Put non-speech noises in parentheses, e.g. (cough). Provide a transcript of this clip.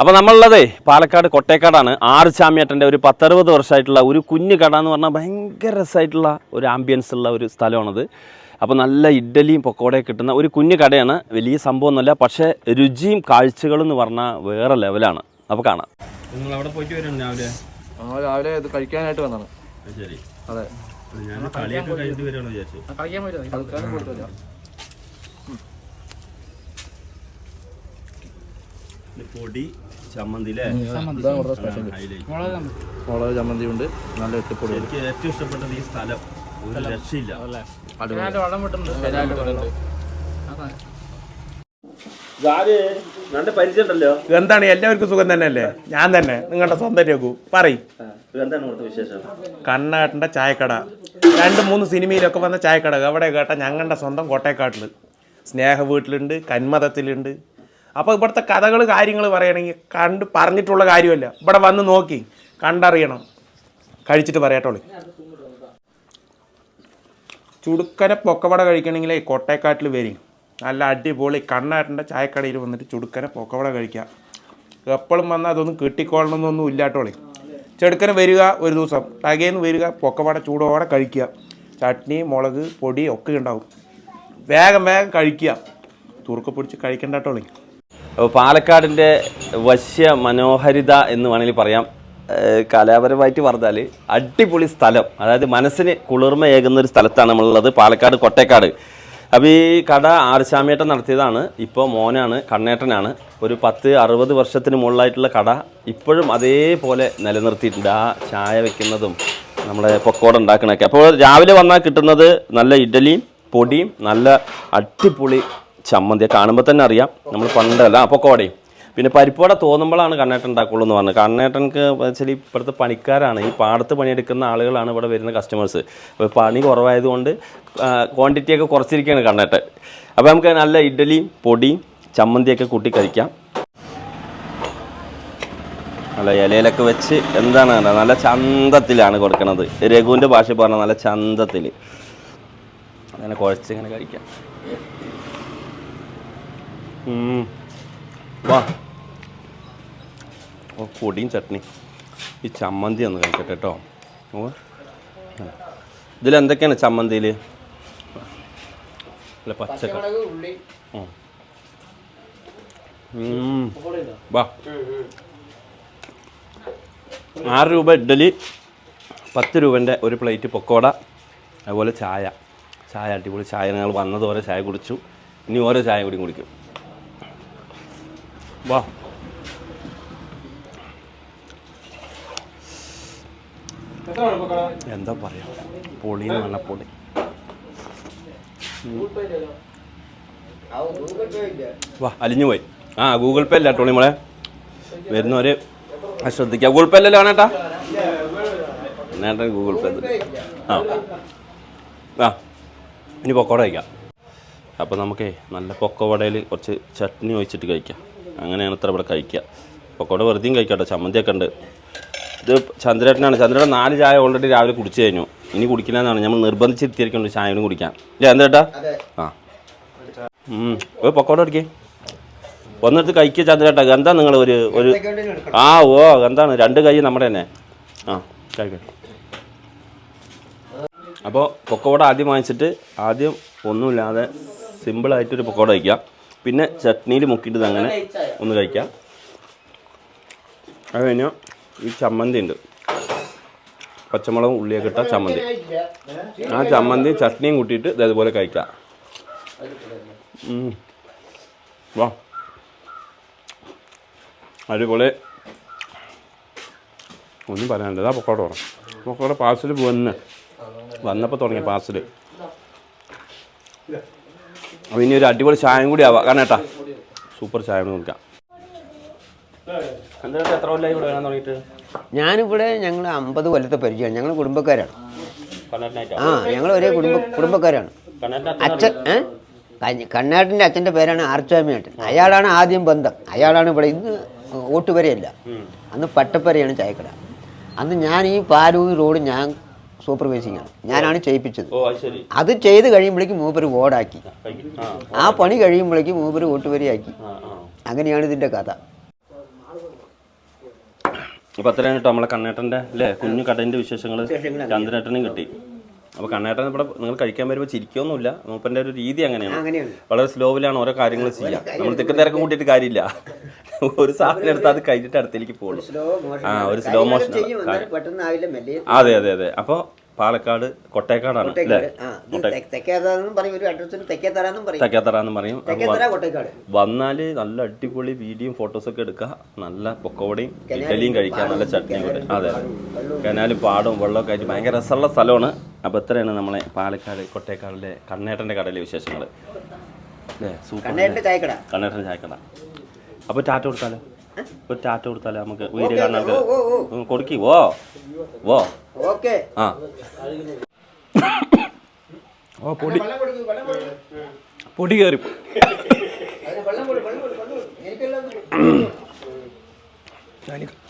അപ്പോൾ നമ്മളുള്ളതേ പാലക്കാട് കൊട്ടേക്കാടാണ്. ആറ് ചാമ്യാട്ടന്റെ ഒരു പത്തറുപത് വർഷമായിട്ടുള്ള ഒരു കുഞ്ഞു കട എന്ന് പറഞ്ഞാൽ ഭയങ്കര രസമായിട്ടുള്ള ഒരു ആംബിയൻസ് ഉള്ള ഒരു സ്ഥലമാണത്. അപ്പോൾ നല്ല ഇഡ്ഡലിയും പൊക്കോടയും കിട്ടുന്ന ഒരു കുഞ്ഞു കടയാണ്. വലിയ സംഭവമൊന്നുമല്ല പക്ഷേ രുചിയും കാഴ്ചകളും എന്ന് പറഞ്ഞാൽ വേറെ ലെവലാണ് അപ്പോൾ കാണാം. നിങ്ങൾ അവിടെ പോയിട്ട് വരും രാവിലെ. ആ രാവിലെ ഇത് കഴിക്കാനായിട്ട് വന്നാണ് ശരി. അതെ. ഞാൻ കളിയൊക്കെ കഴിഞ്ഞിട്ട് വരുവാണെന്ന് വിചാരിച്ചു. കഴിക്കാൻ പറ്റുമോ പൊടി ചമ്മന്തി ഇതാണ് ഇവിടുത്തെ സ്പെഷ്യൽ മുളക് ചമ്മന്തി. ഉണ്ട് നല്ല എട്ടിപ്പൊടി എനിക്ക് ഏറ്റവും ഇഷ്ടപ്പെട്ടത് ഈ സ്ഥലം. ഒരു രക്ഷയില്ല. എന്താണ്? എല്ലാവർക്കും സുഖം തന്നെയല്ലേ? ഞാൻ തന്നെ. നിങ്ങളുടെ സ്വന്തം രഘു പറയും. എന്താണ് ഇവിടുത്തെ വിശേഷം? കണ്ണാട്ടിന്റെ ചായക്കട. രണ്ട് മൂന്ന് സിനിമയിലൊക്കെ വന്ന ചായക്കട. അവിടെ കേട്ട ഞങ്ങളുടെ സ്വന്തം കോട്ടയക്കാട്ടിൽ സ്നേഹ വീട്ടിലുണ്ട് കന്മതത്തിലുണ്ട്. അപ്പോൾ ഇവിടുത്തെ കഥകൾ കാര്യങ്ങൾ പറയണമെങ്കിൽ കണ്ട് പറഞ്ഞിട്ടുള്ള കാര്യമല്ല. ഇവിടെ വന്ന് നോക്കി കണ്ടറിയണം. കഴിച്ചിട്ട് പറയാട്ടോളി. ചുടുക്കനെ പൊക്കവട കഴിക്കണമെങ്കിലേ കോട്ടയക്കാട്ടിൽ വരും. നല്ല അടിപൊളി കണ്ണാട്ടിന്റെ ചായക്കടയിൽ വന്നിട്ട് ചുടുക്കനെ പൊക്കവട കഴിക്കുക എപ്പോഴും വന്നാൽ അതൊന്നും കിട്ടിക്കൊള്ളണമെന്നൊന്നും ഇല്ലാട്ടോളി. ചെടുക്കനെ വരിക ഒരു ദിവസം. ടകേന്ന് വരിക പൊക്കവട ചൂടോടെ കഴിക്കുക ചട്നി മുളക് പൊടി ഒക്കെ ഉണ്ടാവും. വേഗം വേഗം കഴിക്കുക തുറുക്ക പിടിച്ച് കഴിക്കണ്ടാട്ടോളി. പാലക്കാടിന്റെ വശ്യ മനോഹരിത എന്ന് വേണമെങ്കിൽ പറയാം. കലാപരമായിട്ട് പറഞ്ഞാൽ അടിപൊളി സ്ഥലം. അതായത് മനസ്സിന് കുളിർമയേകുന്ന ഒരു സ്ഥലത്താണ് നമ്മളുള്ളത്. പാലക്കാട് കൊട്ടേക്കാട്. അപ്പോൾ ഈ കട ആർശാമേട്ടൻ നടത്തിയതാണ്. ഇപ്പോൾ മോനാണ് കണ്ണേട്ടനാണ്. ഒരു പത്ത് അറുപത് വർഷത്തിന് മുകളിലായിട്ടുള്ള കട ഇപ്പോഴും അതേപോലെ നിലനിർത്തിയിട്ടുണ്ട്. ആ ചായ വെക്കുന്നതും നമ്മുടെ പൊക്കോട ഉണ്ടാക്കണൊക്കെ. അപ്പോൾ രാവിലെ വന്നാൽ കിട്ടുന്നത് നല്ല ഇഡലിയും പൊടിയും നല്ല അടിപൊളി ചമ്മന്തി കാണുമ്പോൾ തന്നെ അറിയാം. നമ്മൾ പണ്ടല്ല. പൊക്കോടയും പിന്നെ പരിപ്പോടെ തോന്നുമ്പോഴാണ് കണ്ണേട്ടൻ ഉണ്ടാക്കുള്ളൂ എന്ന് പറഞ്ഞത്. കണ്ണേട്ടൻക്ക് വെച്ചാൽ ഇപ്പോഴത്തെ പണിക്കാരാണ്. ഈ പാടത്ത് പണിയെടുക്കുന്ന ആളുകളാണ് ഇവിടെ വരുന്ന കസ്റ്റമേഴ്സ് അപ്പോൾ പണി കുറവായതുകൊണ്ട് ക്വാണ്ടിറ്റിയൊക്കെ കുറച്ചിരിക്കുകയാണ് കണ്ണേട്ടൻ. അപ്പോൾ നമുക്ക് നല്ല ഇഡ്ഡലിയും പൊടി ചമ്മന്തിയൊക്കെ കൂട്ടി കഴിക്കാം. നല്ല ഇലയിലൊക്കെ വെച്ച് എന്താണ് നല്ല ചന്തത്തിലാണ് കൊടുക്കുന്നത് രഘുവിന്റെ ഭാഷ പറഞ്ഞാൽ നല്ല ചന്തത്തിൽ അങ്ങനെ കുഴച്ചിങ്ങനെ കഴിക്കാം. വാ. ഓ പൊടിയും ചട്നി. ഈ ചമ്മന്തി ഒന്ന് കഴിക്കട്ടെ കേട്ടോ. ഓ. ഇതിലെന്തൊക്കെയാണ് ചമ്മന്തിയിൽ അല്ല പച്ചക്ക ഉം. ഉം. വാ. ആറ് രൂപ ഇഡ്ഡലി പത്ത് രൂപന്റെ ഒരു പ്ലേറ്റ് പൊക്കോട അതുപോലെ ചായ. ചായ അടിപൊളി ചായ. ഞങ്ങൾ വന്നത് ഓരോ ചായ കുടിച്ചു. ഇനി ഓരോ ചായ കൂടി കുടിക്കും. വാ. എന്താ പറയാ? പൊളി നല്ല പൊളി. വാ അലിഞ്ഞു പോയി. ആ ഗൂഗിൾ പേ അല്ല ടോണി മോളെ? വരുന്നവര് ശ്രദ്ധിക്കാം. ഗൂഗിൾ പേ അല്ലല്ലോ കാണേട്ടാ നേട്ടൻ ഗൂഗിൾ പേ ആ. ആ ഇനി പൊക്കോട കഴിക്കാം. അപ്പോൾ നമുക്കേ നല്ല പൊക്കവടയിൽ കുറച്ച് ചട്നി ഒഴിച്ചിട്ട് കഴിക്കാം. അങ്ങനെയാണ് ഇത്ര ഇവിടെ കഴിക്കുക. പൊക്കോട വെറുതെയും കഴിക്കട്ടോ ചമ്മന്തിയൊക്കെ ഉണ്ട്. ഇത് ചന്ദ്രേട്ടനാണ്. ചന്ദ്രേട്ടൻ നാല് ചായ ഓൾറെഡി രാവിലെ കുടിച്ചു കഴിഞ്ഞു. ഇനി കുടിക്കില്ലെന്നാണ്. നമ്മൾ നിർബന്ധിച്ചിരുത്തിയിരിക്കുന്നുണ്ട് ചായ കൂടി കുടിക്കാൻ. ഇല്ല എന്തേട്ടാ ആ. ഒരു പൊക്കോട അടിക്കേ ഒന്നെടുത്ത് കഴിക്കുക ചന്ദ്രേട്ടാ. എന്താ നിങ്ങൾ ഒരു ഒരു ആ ഓ എന്താണ് രണ്ട് കൈ നമ്മുടെ തന്നെ. ആ കഴിക്കട്ടെ അപ്പോൾ പൊക്കോട ആദ്യം വാങ്ങിച്ചിട്ട് ആദ്യം ഒന്നുമില്ലാതെ സിമ്പിളായിട്ടൊരു പൊക്കോട കഴിക്കാം. പിന്നെ ചട്നിയിൽ മുക്കിയിട്ട് അങ്ങനെ ഒന്ന് കഴിക്കാം. അത് കഴിഞ്ഞാൽ ഈ ചമ്മന്തി ഉണ്ട്. പച്ചമുളകും ഉള്ളിയൊക്കെ ഇട്ട ചമ്മന്തി. ആ ചമ്മന്തി ചട്നിയും കൂട്ടിയിട്ട് ഇതേപോലെ കഴിക്കാം. വാ. അതുപോലെ ഒന്നും പറയാനില്ല. ഇതാ പൊക്കോട്ട് പറഞ്ഞു പൊക്കോടെ പാർസൽ വന്ന്. വന്നപ്പോൾ തുടങ്ങിയ പാർസൽ അപ്പോൾ ഇനി ഒരു അടിപൊളി ചായം കൂടി ആവാം. കാരണം ഏട്ടാ സൂപ്പർ ചായ കുടിക്കാം. എന്താ എത്ര കൊല്ലമായി ഇവിടെ വരാൻ തുടങ്ങിയിട്ട്? ഞാനിവിടെ ഞങ്ങൾ അമ്പത് കൊല്ലത്തെ പരിചയമാണ്. ഞങ്ങൾ കുടുംബക്കാരാണ്. ആ ഞങ്ങൾ ഒരേ കുടുംബ കുടുംബക്കാരാണ്. അച്ഛൻ അച്ഛന്റെ കണ്ണാട്ടിന്റെ അച്ഛന്റെ പേരാണ് ആർച്ചാമിയേട്ടൻ. അയാളാണ് ആദ്യം ബന്ധം. അയാളാണ് ഇവിടെ ഇന്ന് ഓട്ടുപരയല്ല. അന്ന് പട്ടപ്പരയാണ് ചായക്കട. അന്ന് ഞാൻ ഈ പാലൂർ റോഡ് ഞാൻ സൂപ്പർവൈസിംഗ് ആണ് ഞാനാണ് ചെയ്യിപ്പിച്ചത്. ഓ അത് ശരി. അത് ചെയ്ത് കഴിയുമ്പോഴേക്കും മൂപ്പര് ഓടാക്കി ആ പണി കഴിയുമ്പോഴേക്കും മൂപ്പര് ഓട്ടുവരിയാക്കി അങ്ങനെയാണ് ഇതിന്റെ കഥ. അപ്പോൾ അത്രയാണ് കേട്ടോ നമ്മളെ കണ്ണേട്ടന്റെ അല്ലേ കുഞ്ഞു കടന്റെ വിശേഷങ്ങൾ ചന്ദ്രേട്ടനും കിട്ടി. അപ്പോൾ കണ്ണേട്ടൻ ഇവിടെ നിങ്ങൾ കഴിക്കാൻ വരുമ്പോൾ ചിരിക്കൊന്നുമില്ല. മൂപ്പന്റെ ഒരു രീതി അങ്ങനെയാണ്. അങ്ങനെയാണ്. വളരെ സ്ലോവിലാണ് ഓരോ കാര്യങ്ങൾ ചെയ്യുക നമ്മൾ തിക്കും തിരക്കും കൂട്ടിയിട്ട് കാര്യമില്ല. ഒരു സാധനം എടുത്ത് അത് കഴിഞ്ഞിട്ട് അടുത്തേക്ക് പോകുള്ളൂ ആ ഒരു സ്ലോ മോഷൻ അതെ അതെ അതെ. അപ്പോൾ പാലക്കാട് കൊട്ടേക്കാടാണ് വന്നാൽ തെക്കേത്തറ എന്ന് പറയും വന്നാൽ നല്ല അടിപൊളി വീഡിയോയും ഫോട്ടോസൊക്കെ എടുക്കുക നല്ല പൊക്കോടയും ഇഡലിയും കഴിക്കാം നല്ല ചട്നിയും കൂടെ. അതെ കനാലും പാടവും വെള്ളമൊക്കെ ആയിട്ട് ഭയങ്കര രസമുള്ള സ്ഥലമാണ്. അപ്പോൾ ഇത്രയാണ് നമ്മളെ പാലക്കാട് കൊട്ടേക്കാടിലെ കണ്ണേട്ടന്റെ കടയിലെ വിശേഷങ്ങൾ അല്ലേ? സൂപ്പർ കണ്ണേട്ടൻ ചായക്കട. അപ്പോൾ ടാറ്റ കൊടുത്താലോ? ഒരു ടാറ്റ കൊടുത്താലോ നമുക്ക് വീട് കാണാൻ കൊടുക്കി ഓ വോ ഓക്കെ. ആ. (coughs) ഓ പൊടി. പൊടി കയറി. അതിന് (coughs)